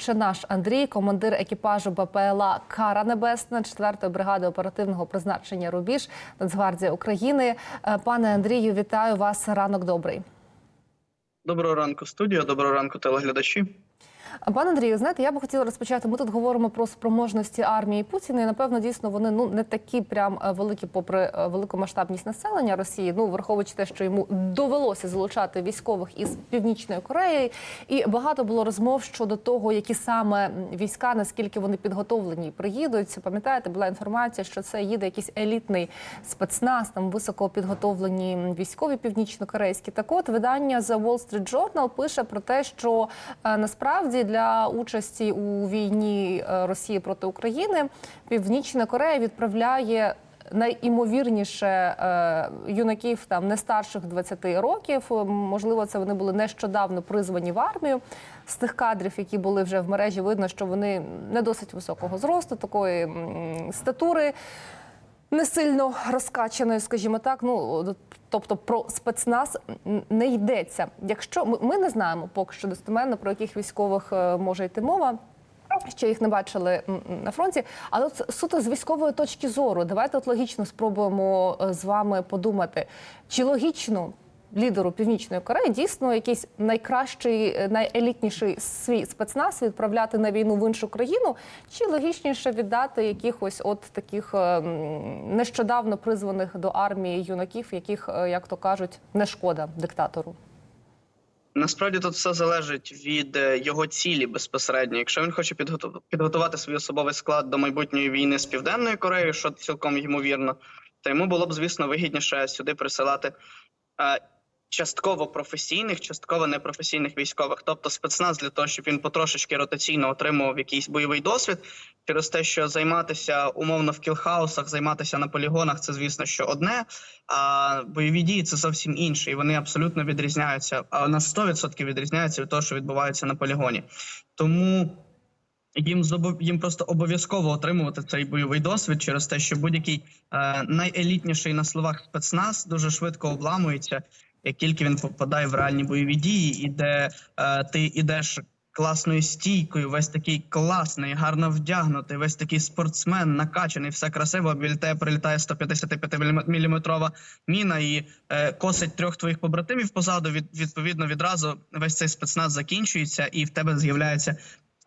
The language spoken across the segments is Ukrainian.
Отче наш Андрій, командир екіпажу БПЛА Кара Небесна 4-ї бригади оперативного призначення Рубіж Нацгвардія України. Е, Пане Андрію, вітаю вас. Ранок добрий. Доброго ранку, студія. Доброго ранку, телеглядачі. Пане Андрію, знаєте, я би хотіла розпочати. Ми тут говоримо про спроможності армії Путіна. І напевно, дійсно вони ну не такі прям е, великі, попри е, великомасштабність населення Росії. Ну враховуючи те, що йому довелося залучати військових із північної Кореї, і багато було розмов щодо того, які саме війська, наскільки вони підготовлені і приїдуть. Пам'ятаєте, була інформація, що це їде якийсь елітний спецназ, там високо підготовлені військові північно-корейські. Так от видання The Wall Street Journal пише про те, що е, насправді для участі у війні е, Росії проти України Північна Корея відправляє. Найімовірніше е, юнаків там не старших 20 років. Е, Можливо, це вони були нещодавно призвані в армію. З тих кадрів, які були вже в мережі, видно, що вони не досить високого зросту, такої статури не сильно розкачаною, скажімо так. Ну тобто про спецназ не йдеться. Якщо ми, не знаємо поки що достеменно про яких військових е, може йти мова. Ще їх не бачили на фронті, але от суто з військової точки зору, давайте от логічно спробуємо е, з вами подумати, чи логічно лідеру Північної Кореї дійсно якийсь найкращий, е, найелітніший свій спецназ відправляти на війну в іншу країну, чи логічніше віддати якихось от таких е, нещодавно призваних до армії юнаків, яких, е, як то кажуть, не шкода диктатору? Насправді тут все залежить від е, його цілі безпосередньо. Якщо він хоче підготу- підготувати свій особовий склад до майбутньої війни з південною Кореєю, що цілком ймовірно, то йому було б звісно вигідніше сюди присилати частково професійних, частково непрофесійних військових, тобто спецназ для того, щоб він потрошечки ротаційно отримував якийсь бойовий досвід. Через те, що займатися умовно в кілхаусах, займатися на полігонах, це звісно, що одне. А бойові дії це зовсім інше, і вони абсолютно відрізняються. А на 100% відрізняються від того, що відбувається на полігоні. Тому їм їм просто обов'язково отримувати цей бойовий досвід через те, що будь-який е, найелітніший на словах спецназ дуже швидко обламується, як тільки він попадає в реальні бойові дії, і де е, ти ідеш. Класною стійкою, весь такий класний, гарно вдягнутий, весь такий спортсмен, накачаний, все красиво. Біля тебе прилітає 155-мм міна і е, косить трьох твоїх побратимів позаду. Від, відповідно, відразу весь цей спецназ закінчується, і в тебе з'являється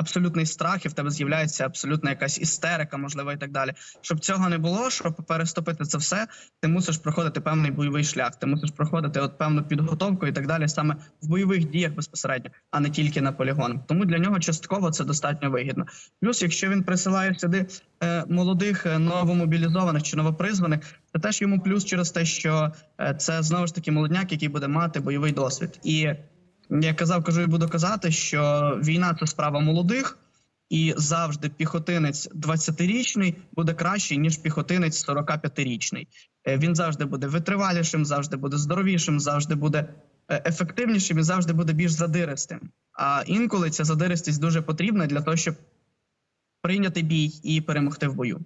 абсолютний страх, і в тебе з'являється абсолютна якась істерика, можливо, і так далі. Щоб цього не було, щоб переступити це все, ти мусиш проходити певний бойовий шлях. Ти мусиш проходити от певну підготовку і так далі, саме в бойових діях безпосередньо, а не тільки на полігон. Тому для нього частково це достатньо вигідно. Плюс, якщо він присилає сюди е, молодих е, новомобілізованих чи новопризваних, це теж йому плюс через те, що е, це знову ж таки молодняк, який буде мати бойовий досвід. І я казав, кажу і буду казати, що війна це справа молодих, і завжди піхотинець 20-річний буде кращий ніж піхотинець 45-річний. Е, Він завжди буде витривалішим, завжди буде здоровішим, завжди буде е, ефективнішим і завжди буде більш задиристим. А інколи ця задиристість дуже потрібна для того, щоб прийняти бій і перемогти в бою.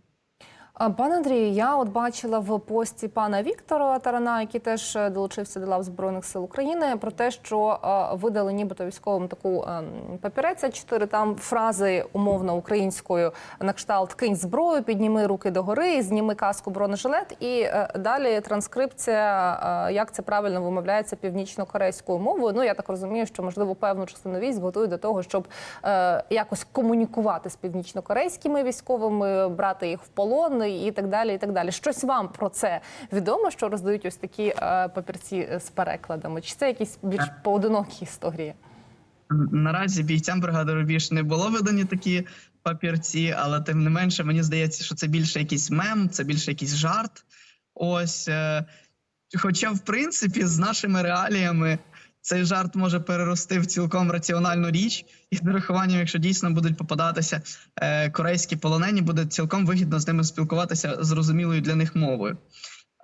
Пане Андрію, я от бачила в пості пана Віктора Тарана, який теж е, долучився до лав Збройних сил України, про те, що е, видали нібито військовим таку е, папірець А4, там фрази умовно українською на кшталт кинь зброю, підніми руки догори, зніми каску бронежилет. І е, далі транскрипція, як це правильно вимовляється північно-корейською мовою. Ну я так розумію, що можливо певну частину військ готують до того, щоб якось комунікувати з північно-корейськими військовими, брати їх в полон і так далі. І так далі. Щось вам про це відомо, що роздають ось такі е, папірці з перекладами? Чи це якісь більш поодинокі історії? Наразі бійцям бригади Рубіж не було видані такі папірці, але тим не менше, мені здається, що це більше якийсь мем, це більше якийсь жарт. Ось. е, Хоча, в принципі, з нашими реаліями цей жарт може перерости в цілком раціональну річ, і з урахуванням, якщо дійсно будуть попадатися е, корейські полонені, буде цілком вигідно з ними спілкуватися зрозумілою для них мовою.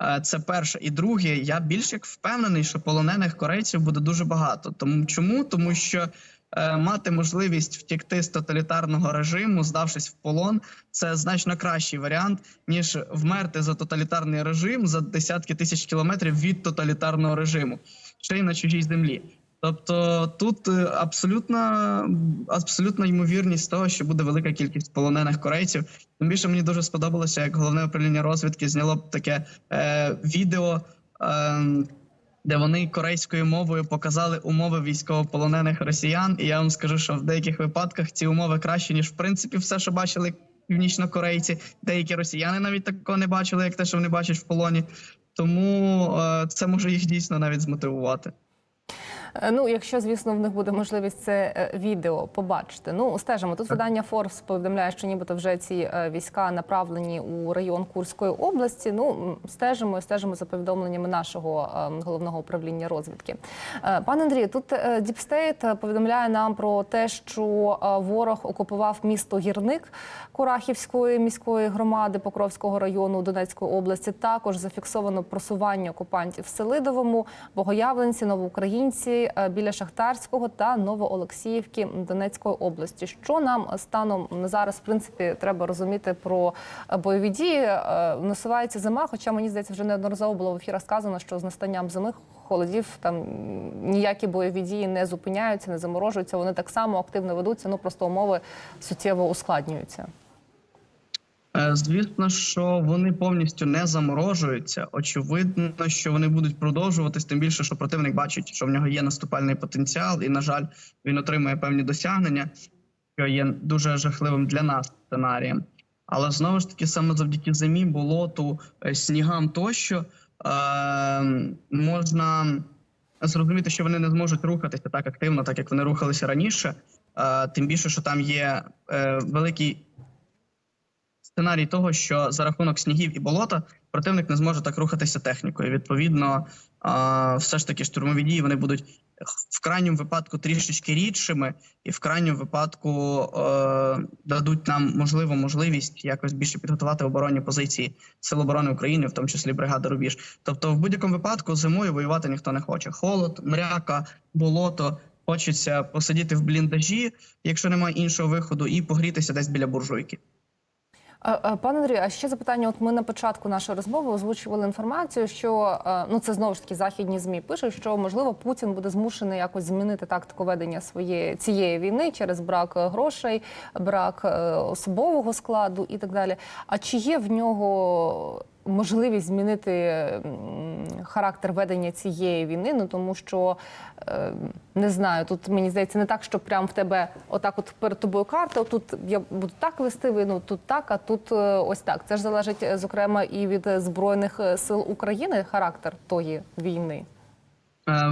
Е, Це перше. І друге, я більш як впевнений, що полонених корейців буде дуже багато. Тому чому? Тому що е, мати можливість втікти з тоталітарного режиму, здавшись в полон, це значно кращий варіант, ніж вмерти за тоталітарний режим за десятки тисяч кілометрів від тоталітарного режиму, ще й на чужій землі. Тобто тут е, абсолютна, абсолютна ймовірність того, що буде велика кількість полонених корейців. Тим більше мені дуже сподобалося, як головне управління розвідки зняло б таке е, відео, е, де вони корейською мовою показали умови військовополонених росіян. І я вам скажу, що в деяких випадках ці умови кращі, ніж в принципі все, що бачили північнокорейці. Деякі росіяни навіть такого не бачили, як те, що вони бачать в полоні. Тому е, це може їх дійсно навіть змотивувати. Е, Ну, якщо звісно в них буде можливість це е, відео побачити. Ну стежимо. Тут видання Forbes повідомляє, що нібито вже ці е, війська направлені у район Курської області. Ну стежимо і стежимо за повідомленнями нашого е, головного управління розвідки. Пане Андрію, тут State повідомляє нам про те, що ворог окупував місто Гірник Курахівської міської громади Покровського району Донецької області. Також зафіксовано просування окупантів в Селидовому, Богоявленці, Новоукраїнці е, біля Шахтарського та Новоолексіївки Донецької області. Що нам станом зараз, в принципі, треба розуміти про бойові дії? Е, Насувається зима, хоча мені здається, вже неодноразово було в ефірах сказано, що з настанням зими холодів там ніякі бойові дії не зупиняються, не заморожуються. Вони так само активно ведуться. Ну просто умови суттєво ускладнюються. Е, Звісно, що вони повністю не заморожуються. Очевидно, що вони будуть продовжуватись, тим більше, що противник бачить, що в нього є наступальний потенціал, і на жаль, він отримує певні досягнення, що є дуже жахливим для нас сценарієм. Але знову ж таки, саме завдяки зимі, болоту, е, снігам тощо е, можна зрозуміти, що вони не зможуть рухатися так активно, так як вони рухалися раніше. Е, тим більше, що там є е, великий сценарій того, що за рахунок снігів і болота противник не зможе так рухатися технікою. Відповідно, все ж таки штурмові дії вони будуть в крайньому випадку трішечки рідшими, і в крайньому випадку е, дадуть нам можливо можливість якось більше підготувати оборонні позиції Сил оборони України, в тому числі бригади Рубіж. Тобто, в будь-якому випадку зимою воювати ніхто не хоче. Холод, мряка, болото. Хочеться посидіти в бліндажі, якщо немає іншого виходу, і погрітися десь біля буржуйки. Пане Андрію, а ще запитання. От ми на початку нашої розмови озвучували інформацію, що е, ну це знову ж таки західні змі пишуть, що можливо Путін буде змушений якось змінити тактику ведення своєї цієї війни через брак е, грошей, брак е, особового складу і так далі. А чи є в нього можливість змінити характер ведення цієї війни? Ну тому що е, не знаю, тут мені здається не так, що прям в тебе отак, от перед тобою карта. Тут я буду так вести війну, тут так, а тут е, ось так. Це ж залежить е, зокрема і від збройних сил України характер тої війни.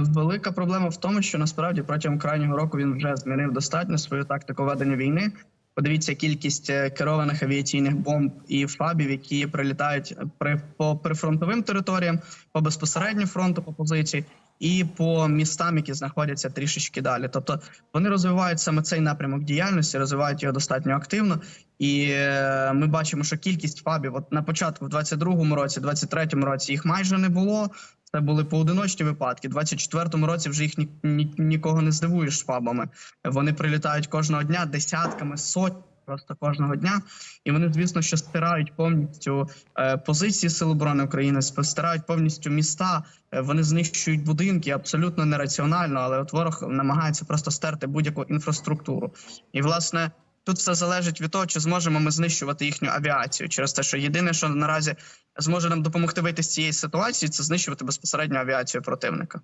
Велика проблема в тому, що насправді протягом крайнього року він вже змінив достатньо свою тактику ведення війни. Подивіться кількість е, керованих авіаційних бомб і фабів, які прилітають при по прифронтовим територіям, по безпосередньо фронту по позиції, і по містам, які знаходяться трішечки далі. Тобто вони розвивають саме цей напрямок діяльності, розвивають його достатньо активно. І е, ми бачимо, що кількість фабів, от на початку, в 22-му році, 23-му році їх майже не було. Це були поодиночні випадки. У 24-му році вже їх ні, ні, нікого не здивуєш фабами. Вони прилітають кожного дня десятками, сотнями просто кожного дня. І вони, звісно, що стирають повністю е, позиції Сил оборони України, стирають повністю міста. Е, вони знищують будинки абсолютно нераціонально, але от ворог намагається просто стерти будь-яку інфраструктуру. І власне. Тут все залежить від того, чи зможемо ми знищувати їхню авіацію через те, що єдине, що наразі зможе нам допомогти вийти з цієї ситуації, це знищувати безпосередньо авіацію противника.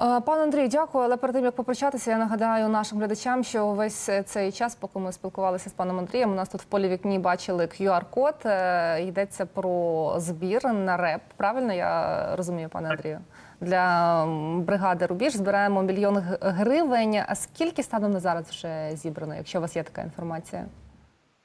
Е, Пане Андрію, дякую. Але перед тим як попрощатися, я нагадаю нашим глядачам, що весь цей час, поки ми спілкувалися з паном Андрієм, у нас тут в полі вікні бачили QR-код. Е, Йдеться про збір на РЕП. Правильно я розумію, пане Андрію? Для бригади Рубіж збираємо мільйон гривень. А скільки станом на зараз вже зібрано, якщо у вас є така інформація?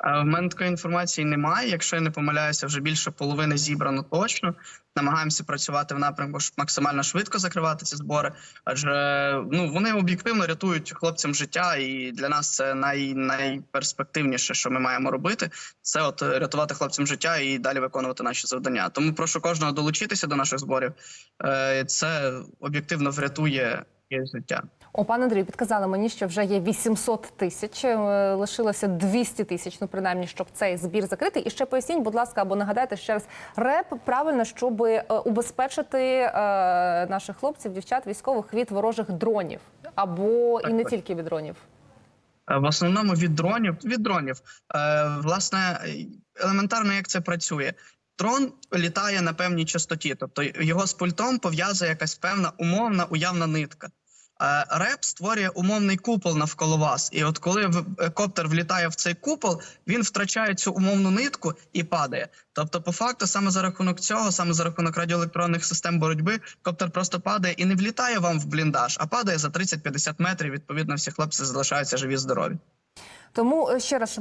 Е, В мене такої інформації немає. Якщо я не помиляюся, вже більше половини зібрано точно. Намагаємося працювати в напрямку, щоб максимально швидко закривати ці збори. Адже ну вони об'єктивно рятують хлопцям життя, і для нас це най, найперспективніше, що ми маємо робити. Це от рятувати хлопцям життя і далі виконувати наші завдання. Тому прошу кожного долучитися до наших зборів. Е, Це об'єктивно врятує є життя. О, пане Андрію, підказали мені, що вже є 800 тисяч, е, лишилося 200 тисяч, ну принаймні, щоб цей збір закрити. І ще поясніть, будь ласка, або нагадайте ще раз реп правильно, щоб е, убезпечити е, наших хлопців, дівчат, військових від ворожих дронів, або Так, і не так. тільки від дронів. В основному від дронів. Від дронів. Власне, елементарно, як це працює. Дрон літає на певній частоті, тобто його з пультом пов'язує якась певна умовна уявна нитка. Е, Реп створює умовний купол навколо вас. І от коли е, коптер влітає в цей купол, він втрачає цю умовну нитку і падає. Тобто, по факту, саме за рахунок цього, саме за рахунок радіоелектронних систем боротьби, коптер просто падає і не влітає вам в бліндаж, а падає за 30-50 метрів. Відповідно, всі хлопці залишаються живі здорові. Тому е, ще раз,